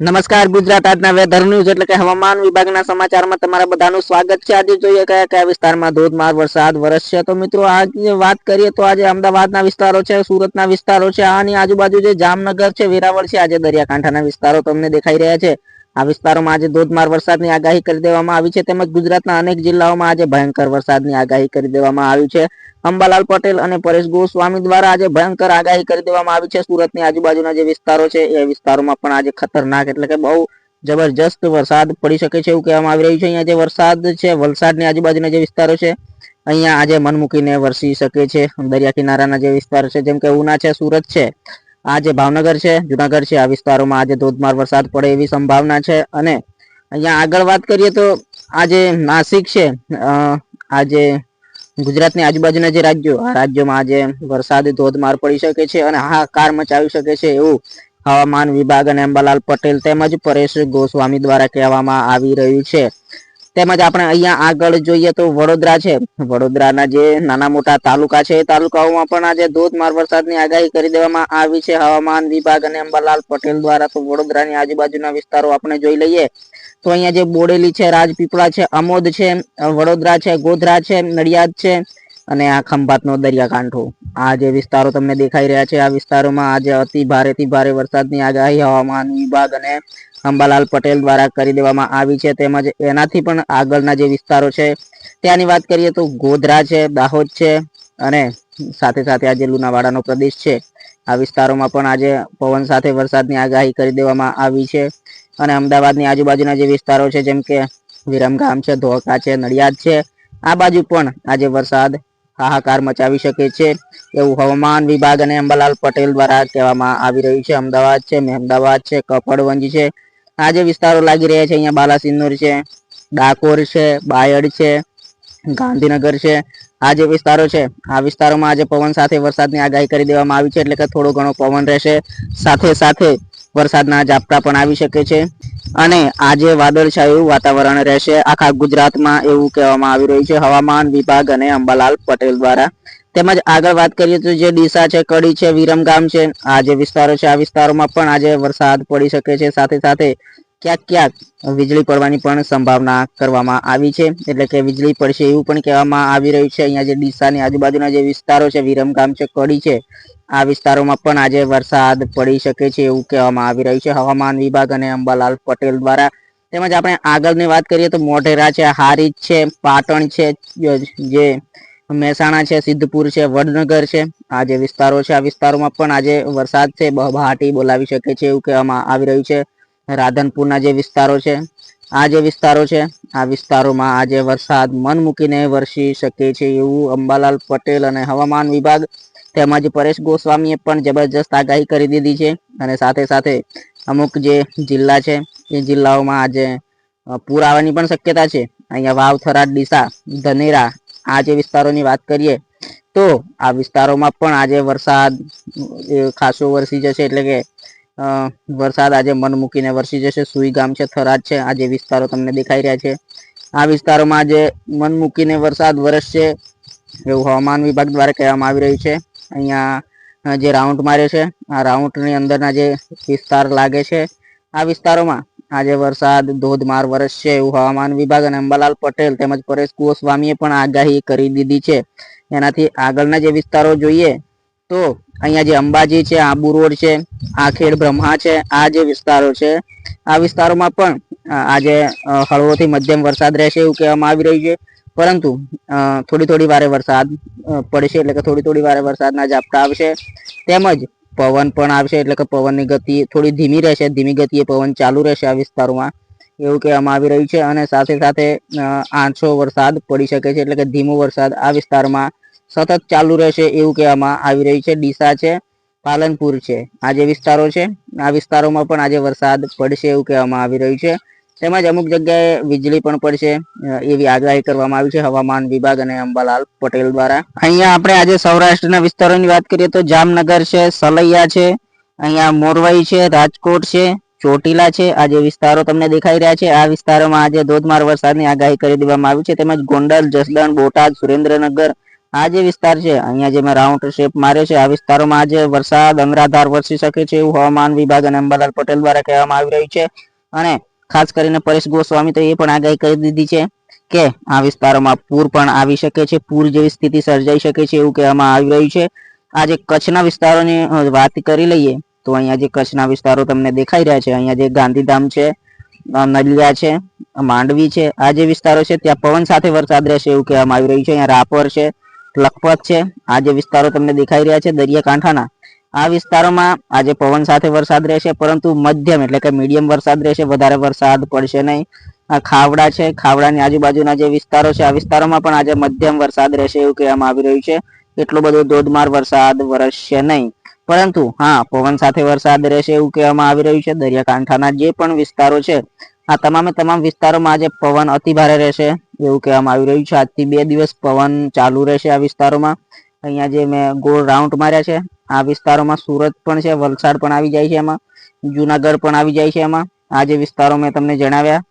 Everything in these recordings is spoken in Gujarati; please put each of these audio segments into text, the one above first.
નમસ્કાર, ગુજરાત આજના વેધર ન્યૂઝ એટલે કે હવામાન વિભાગના સમાચારમાં તમારા બધાનું સ્વાગત છે. આજે જોઈએ કયા કયા વિસ્તારમાં ધોધમાર વરસાદ વરસશે તો મિત્રો, આજે વાત કરીએ તો આજે અમદાવાદના વિસ્તારો છે, સુરતના વિસ્તારો છે, આની આજુબાજુ જે જામનગર છે, વેરાવળ છે, આજે દરિયાકાંઠાના વિસ્તારો તમને દેખાઈ રહ્યા છે. આ વિસ્તારોમાં આજે ધોધમાર વરસાદની આગાહી કરી દેવામાં આવી છે. તેમજ ગુજરાતના અનેક જિલ્લાઓમાં આજે ભયંકર વરસાદની આગાહી કરી દેવામાં આવી છે. અંબાલાલ પટેલ અને પરેશ ગોસ્વામી દ્વારા આજે ભયંકર આગાહી કરી દેવામાં આવી છે. સુરતની આજુબાજુના જે વિસ્તારો છે, એ વિસ્તારોમાં પણ આજે ખતરનાક એટલે કે બહુ જબરજસ્ત વરસાદ પડી શકે છે એવું કહેવામાં આવી રહ્યું છે. અહીંયા જે વરસાદ છે, વલસાડની આજુબાજુના જે વિસ્તારો છે, અહીંયા આજે મન મૂકીને વરસી શકે છે. દરિયા કિનારાના જે વિસ્તારો છે, જેમ કે ઉના છે, સુરત છે. આ જે ભાવનગર છે, જુનાગઢ છે, આ વિસ્તારોમાં આજે ધોધમાર વરસાદ પડે એવી સંભાવના છે અને અહીંયા આગળ વાત કરીએ તો આજે નાસિક છે આજે ગુજરાતની આજુબાજુના જે રાજ્યો, આ રાજ્યોમાં આજે વરસાદ ધોધમાર પડી શકે છે અને હાહાકાર મચાવી શકે છે એવું હવામાન વિભાગ અને અંબાલાલ પટેલ તેમજ પરેશ ગોસ્વામી દ્વારા કહેવામાં આવી રહ્યું છે. તેમજ આપણે અહીંયા આગળ જોઈએ તો વડોદરા છે. વડોદરાના જે નાના મોટા તાલુકા છે, એ તાલુકાઓમાં પણ આજે ધોધમાર વરસાદની આગાહી કરી દેવામાં આવી છે. હવામાન વિભાગ અને અંબાલાલ પટેલ દ્વારા તો વડોદરાની આજુબાજુના વિસ્તારો આપણે જોઈ લઈએ. તો અહીંયા જે બોડેલી છે, રાજપીપળા છે, અમોદ છે, વડોદરા છે, ગોધરા છે, નડિયાદ છે અને આ ખંભાતનો દરિયાકાંઠો. આ જે વિસ્તારો તમને દેખાઈ રહ્યા છે, આ વિસ્તારોમાં આજે અતિ ભારેથી ભારે વરસાદની આગાહી હવામાન વિભાગ અને અંબાલાલ પટેલ દ્વારા કરી દેવામાં આવી છે તેમજ એનાથી પણ આગળના જે વિસ્તારો છે, ત્યાંની વાત કરીએ તો ગોધરા છે, દાહોદ છે અને સાથે સાથે આજે લુણાવાડાનો પ્રદેશ છે. આ વિસ્તારોમાં પણ આજે પવન સાથે વરસાદની આગાહી કરી દેવામાં આવી છે અને અમદાવાદની આજુબાજુના જે વિસ્તારો છે, જેમ કે વિરમગામ છે, ધોળકા છે, નડિયાદ છે, આ બાજુ પણ આજે વરસાદ હાહાકાર મચાવી શકે છે એવું હવામાન વિભાગ અને અંબાલાલ પટેલ દ્વારા કહેવામાં આવી રહ્યું છે. અમદાવાદ છે, મહેમદાવાદ છે, કપડવંજ છે આ જે વિસ્તારો લાગી રહ્યા છે, અહીંયા બાલાસિનોર છે, ડાકોર છે, બાયડ છે, ગાંધીનગર છે, આ જે વિસ્તારો છે, આ વિસ્તારોમાં આજે પવન સાથે વરસાદની આગાહી કરી દેવામાં આવી છે, એટલે કે થોડો ઘણો પવન રહેશે. સાથે સાથે વરસાદના ઝાપટા પણ આવી શકે છે. અને આજે વાદળછાયું વાતાવરણ રહેશે. આખા ગુજરાતમાં એવું કહેવામાં આવી રહ્યું છે. હવામાન વિભાગ અને અંબાલાલ પટેલ દ્વારા તેમજ આગળ વાત કરીએ તો જે ડીસા છે, કડી છે, વિરમગામ છે, આ જે વિસ્તારો છે, આ વિસ્તારોમાં પણ આજે વરસાદ પડી શકે છે. સાથે સાથે ક્યાંક ક્યાંક વીજળી પડવાની પણ સંભાવના કરવામાં આવી છે. એટલે કે વીજળી પડશે એવું પણ કહેવામાં આવી રહ્યું છે. અહીંયા જે ડીસાની આજુબાજુના જે વિસ્તારો છે, વિરમગામ છે, કડી છે, આ વિસ્તારોમાં પણ આજે વરસાદ પડી શકે છે એવું કહેવામાં આવી રહ્યું છે. હવામાન વિભાગ અને અંબાલાલ પટેલ દ્વારા. તેમજ આપણે આગળની વાત કરીએ તો મોઢેરા છે, હારીજ છે, પાટણ છે, જે મહેસાણા છે, સિદ્ધપુર છે, વડનગર છે. આ જે વિસ્તારો છે, આ વિસ્તારોમાં પણ આજે વરસાદ છે બહાટી બોલાવી શકે છે એવું કહેવામાં આવી રહ્યું છે. રાધનપુરના જે વિસ્તારો છે, આ જે વિસ્તારો છે, આ વિસ્તારોમાં આજે વરસાદ મન મૂકીને વરસી શકે છે એવું અંબાલાલ પટેલ અને હવામાન વિભાગ તેમજ પરેશ ગોસ્વામીએ પણ જબરજસ્ત આગાહી કરી દીધી છે અને સાથે સાથે અમુક જે જિલ્લા છે, એ જિલ્લાઓમાં આજે પૂર આવવાની પણ શક્યતા છે. અહીંયા વાવ થરાદ ડીસા, ધનેરા આ જે વિસ્તારોની વાત કરીએ, તો આ વિસ્તારોમાં પણ આજે વરસાદ ખાસો વરસી જશે એટલે કે વરસાદ આજે મન મૂકીને વરસી જશે. સુઈ ગામ છે, થરાદ છે, આ જે વિસ્તારો તમને દેખાઈ રહ્યા છે. આ વિસ્તારોમાં આજે મન મૂકીને વરસાદ વરસશે એવું હવામાન વિભાગ દ્વારા કહેવામાં આવી રહ્યું છે. અહીંયા જે રાઉન્ડ મારે છે, આ રાઉન્ડની અંદરના જે વિસ્તાર લાગે છે, આ વિસ્તારોમાં આજે વરસાદ, ધોધમાર વરસશે એવું હવામાન વિભાગ અને અંબાલાલ પટેલ તેમજ પરેશ ગોસ્વામીએ પણ આગાહી કરી દીધી છે. એનાથી આગળના જે વિસ્તારો જોઈએ તો અહીંયા જે અંબાજી છે, આબુ રોડ છે, આખેડ બ્રહ્મા છે, આ જે વિસ્તારો છે, આ વિસ્તારોમાં પણ આજે હળવોથી મધ્યમ વરસાદ રહેશે એવું કહેવામાં આવી રહ્યું છે. પરંતુ થોડી થોડી વારે વરસાદ પડશે એટલે કે થોડી થોડી વારે વરસાદના ઝાપટા આવશે. તેમજ પવન પણ આવશે એટલે કે પવનની ગતિ થોડી ધીમી રહેશે, ધીમી ગતિએ પવન ચાલુ રહેશે આ વિસ્તારોમાં. એવું કહેવામાં આવી રહ્યું છે અને સાથે સાથે આંછો વરસાદ પડી શકે છે એટલે કે ધીમો વરસાદ આ વિસ્તારમાં સતત ચાલુ રહેશે એવું કહેવામાં આવી રહ્યું છે. ડીસા છે, પાલનપુર છે. આ જે વિસ્તારો છે, આ વિસ્તારોમાં પણ આજે વરસાદ પડશે એવું કહેવામાં આવી રહ્યું છે. તેમજ અમુક જગ્યાએ વીજળી પણ પડશે એવી આગાહી કરવામાં આવી છે હવામાન વિભાગ અને અંબાલાલ પટેલ દ્વારા. અહીંયા આપણે આજે સૌરાષ્ટ્રના વિસ્તારોની વાત કરીએ તો જામનગર છે, સલૈયા છે, અહીંયા મોરવાઈ છે, રાજકોટ છે, ચોટીલા છે, આ જે વિસ્તારો તમને દેખાઈ રહ્યા છે, આ વિસ્તારોમાં આજે ધોધમાર વરસાદની આગાહી કરી દેવામાં આવી છે. તેમજ ગોંડલ, જસદણ, બોટાદ, સુરેન્દ્રનગર આ જે વિસ્તાર છે, અહીંયા જે મેં રાઉન્ડ શેપ માર્યો છે, આ વિસ્તારોમાં આજે વરસાદ અનરાધાર વરસી શકે છે એવું હવામાન વિભાગ અને અંબાલાલ પટેલ દ્વારા કહેવામાં આવી રહ્યું છે. અને ખાસ કરીને પરેશ ગોસ્વામી તો એ પણ આગાહી કરી દીધી છે કે આ વિસ્તારોમાં પૂર પણ આવી શકે છે, પૂર જેવી સ્થિતિ સર્જાઈ શકે છે એવું કહેવામાં આવી રહ્યું છે. આજે કચ્છના વિસ્તારોની વાત કરી લઈએ તો અહીંયા જે કચ્છના વિસ્તારો તમને દેખાઈ રહ્યા છે, અહીંયા જે ગાંધીધામ છે નલિયા છે, માંડવી છે, આ જે વિસ્તારો છે ત્યાં પવન સાથે વરસાદ રહેશે એવું કહેવામાં આવી રહ્યું છે. અહીંયા રાપર છે, લખપત છે, આ જે વિસ્તારો તમને દેખાઈ રહ્યા છે દરિયાકાંઠાના આ વિસ્તારોમાં આજે પવન સાથે વરસાદ રહેશે, પરંતુ મધ્યમ એટલે કે મીડિયમ વરસાદ રહેશે, વધારે વરસાદ પડશે નહીં. આ ખાવડા છે, ખાવડાની આજુબાજુના જે વિસ્તારો છે, આ વિસ્તારોમાં પણ આજે મધ્યમ વરસાદ રહેશે એવું કહેવામાં આવી રહ્યું છે. એટલો બધો ધોધમાર વરસાદ વરસશે નહીં. પરંતુ હા, પવન સાથે વરસાદ રહેશે એવું કહેવામાં આવી રહ્યું છે. દરિયાકાંઠાના જે પણ વિસ્તારો છે, આ તમામે તમામ વિસ્તારોમાં આજે પવન અતિ ભારે રહેશે એવું કહેવામાં આવી રહ્યું છે. આજથી બે દિવસ પવન ચાલુ રહેશે આ વિસ્તારોમાં. અહીંયા જે મેં ગોળ રાઉન્ડ માર્યા છે આ વિસ્તારોમાં સુરત પણ છે, વલસાડ પણ આવી જાય છે એમાં, જુનાગઢ પણ આવી જાય છે એમાં. આ જે વિસ્તારો મેં તમને જણાવ્યા,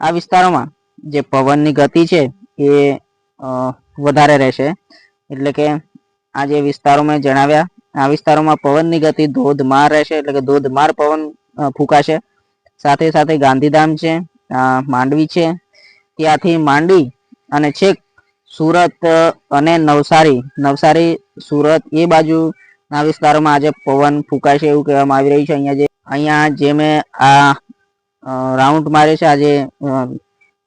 આ વિસ્તારોમાં જે પવનની ગતિ છે એ વધારે રહેશે. એટલે કે આ જે વિસ્તારો મેં જણાવ્યા, આ વિસ્તારોમાં પવનની ગતિ ધોધમાર રહેશે, એટલે કે ધોધમાર પવન ફૂંકાશે. સાથે સાથે ગાંધીધામ છે માંડવી છે. ત્યાંથી માંડી અને છેક સુરત અને નવસારી નવસારી, સુરત એ બાજુ આ વિસ્તારોમાં આજે પવન ફૂંકાશે એવું કહેવામાં આવી રહ્યું છે. અહીંયા જે અહીંયા જે મેં આ રાઉન્ડ માર્યો છે, આજે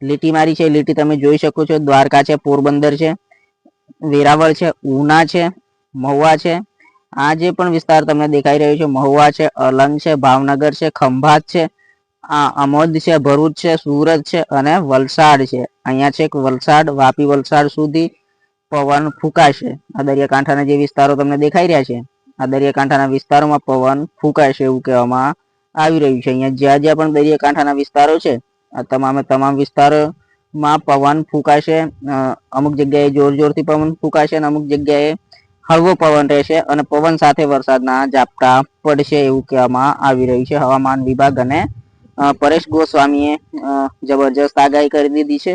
લીટી મારી છે. લીટી તમે જોઈ શકો છો. દ્વારકા છે, પોરબંદર છે, વેરાવળ છે, ઉના છે, મહુવા છે. આ જે પણ વિસ્તાર તમને દેખાઈ રહ્યો છે, મહુવા છે, અલંગ છે, ભાવનગર છે, ખંભાત છે, આ અમોદ છે, ભરૂચ છે, સુરત છે અને વલસાડ છે. અહીંયા છે વલસાડ, વાપી વલસાડ સુધી પવન ફૂંકાશે. આ દરિયાકાંઠાના જે વિસ્તારો તમને દેખાઈ રહ્યા છે, આ દરિયાકાંઠાના વિસ્તારોમાં પવન ફૂંકાશે એવું કહેવામાં આવી રહ્યું છે. અહીંયા જ્યાં જ્યાં પણ દરિયાકાંઠાના વિસ્તારો છે, આ તમામે તમામ વિસ્તારોમાં પવન ફૂંકાશે અમુક જગ્યાએ જોર જોરથી પવન ફૂંકાશે અને અમુક જગ્યાએ હળવો પવન રહેશે અને પવન સાથે વરસાદના ઝાપટા પડશે એવું કહેવામાં આવી રહ્યું છે. હવામાન વિભાગ અને પરેશ ગોસ્વામીએ જબરજસ્ત આગાહી કરી દીધી છે.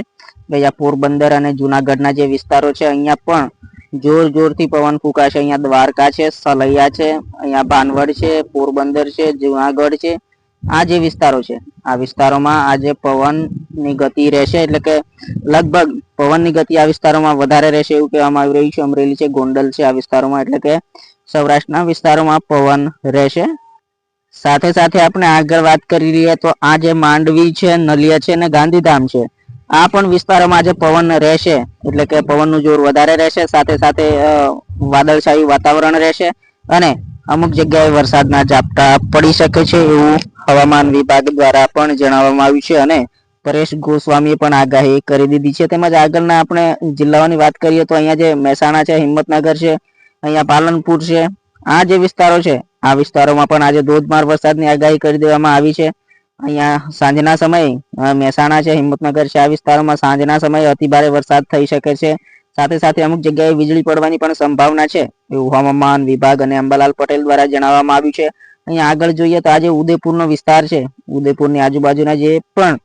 અહીંયા પોરબંદર અને જુનાગઢના જે વિસ્તારો છે, અહીંયા પણ જોર જોરથી પવન ફૂંકાશે. અહીંયા દ્વારકા છે, સલૈયા છે, અહીંયા ભાનવડ છે, પોરબંદર છે, જુનાગઢ છે. આ જે વિસ્તારો છે, આ વિસ્તારોમાં આજે પવનની ગતિ રહેશે. એટલે કે લગભગ પવનની ગતિ આ વિસ્તારોમાં વધારે રહેશે એવું કહેવામાં આવી રહ્યું છે. અમરેલી છે, ગોંડલ છે આ વિસ્તારોમાં. એટલે કે સૌરાષ્ટ્રના વિસ્તારોમાં પવન રહેશે. સાથે સાથે આપણે આગળ વાત કરી રહ્યા તો આ જે માંડવી છે, નલિયા છે અને ગાંધીધામ છે, આ પણ વિસ્તારોમાં આજે પવન રહેશે, એટલે કે પવનનું જોર વધારે રહેશે સાથે સાથે વાદળછાયું વાતાવરણ રહેશે અને અમુક જગ્યાએ વરસાદના ઝાપટા પડી શકે છે એવું હવામાન વિભાગ દ્વારા પણ જણાવવામાં આવ્યું છે અને પરેશ ગોસ્વામીએ પણ આગાહી કરી દીધી છે. તેમજ આગળના આપણે જિલ્લાઓની વાત કરીએ તો અહીંયા જે મહેસાણા છે, હિંમતનગર છે, અહીંયા પાલનપુર છે, આ જે વિસ્તારો છે આ વિસ્તારોમાં પણ આજે ધોધમાર વરસાદની આગાહી કરી દેવામાં આવી છે. અહીંયા સાંજના સમયે મહેસાણા છે, હિંમતનગર છે, આ વિસ્તારોમાં સાંજના સમયે અતિભારે વરસાદ થઈ શકે છે. સાથે સાથે અમુક જગ્યાએ વીજળી પડવાની પણ સંભાવના છે. એવું હવામાન વિભાગ અને અંબાલાલ પટેલ દ્વારા જણાવવામાં આવ્યું છે. અહીંયા આગળ જોઈએ તો આજે ઉદયપુરનો વિસ્તાર છે. ઉદયપુરની આજુબાજુના જે પણ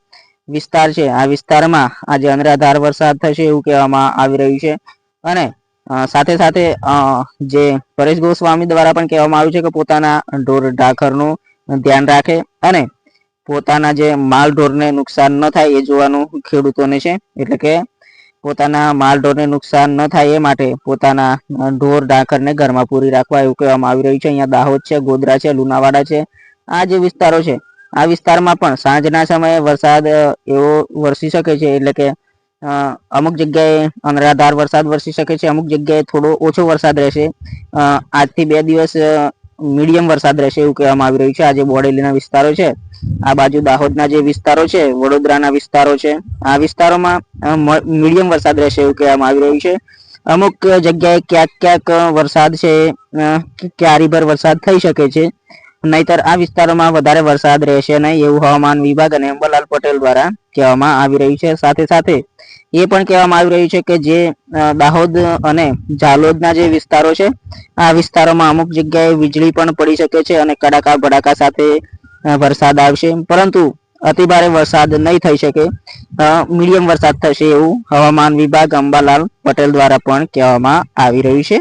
વિસ્તાર છે, આ વિસ્તારમાં આજે અનરાધાર વરસાદ થશે એવું કહેવામાં આવી રહ્યું છે. અને સાથે સાથે જે પરેશ ગોસ્વામી દ્વારા પણ કહેવામાં આવ્યું છે કે પોતાના ઢોર ઢાખરનું ધ્યાન રાખે અને પોતાના જે માલ ઢોરને નુકસાન ન થાય એ જોવાનું ખેડૂતોને છે. એટલે કે પોતાના માલ ઢોરને નુકસાન ન થાય એ માટે પોતાના ઢોર ઢાખરને ઘરમાં પૂરી રાખવા એવું કહેવામાં આવી રહ્યું છે. અહીંયા દાહોદ છે, ગોધરા છે, લુણાવાડા છે. આ જે વિસ્તારો છે, આ વિસ્તારમાં પણ સાંજના સમયે વરસાદ એવો વરસી શકે છે. એટલે કે અમુક જગ્યાએ અનરાધાર વરસાદ વરસી શકે છે, અમુક જગ્યાએ થોડો ઓછો વરસાદ રહેશે. આજથી બે દિવસ મીડિયમ વરસાદ રહેશે એવું કહેવામાં આવી રહ્યું છે. આજે બોડેલીના વિસ્તારો છે, આ બાજુ દાહોદના જે વિસ્તારો છે, વડોદરાના વિસ્તારો છે, આ વિસ્તારોમાં મીડિયમ વરસાદ રહેશે એવું કહેવામાં આવી રહ્યું છે. અમુક જગ્યાએ ક્યાંક ક્યાંક વરસાદ છે ક્યારીભર વરસાદ થઈ શકે છે. નહીતર આ વિસ્તારોમાં વધારે વરસાદ રહેશે નહીં એવું હવામાન વિભાગ અને અંબરલાલ પટેલ દ્વારા કહેવામાં આવી રહ્યું છે. સાથે સાથે એ પણ કહેવામાં આવી રહ્યું છે કે જે દાહોદ અને ઝાલોદના જે વિસ્તારો છે, આ વિસ્તારોમાં અમુક જગ્યાએ વીજળી પણ પડી શકે છે અને કડાકા ભડાકા સાથે વરસાદ આવશે. પરંતુ અતિભારે વરસાદ નહીં થઈ શકે. મીડિયમ વરસાદ થશે એવું હવામાન વિભાગ અંબાલાલ પટેલ દ્વારા પણ કહેવામાં આવી રહ્યું છે.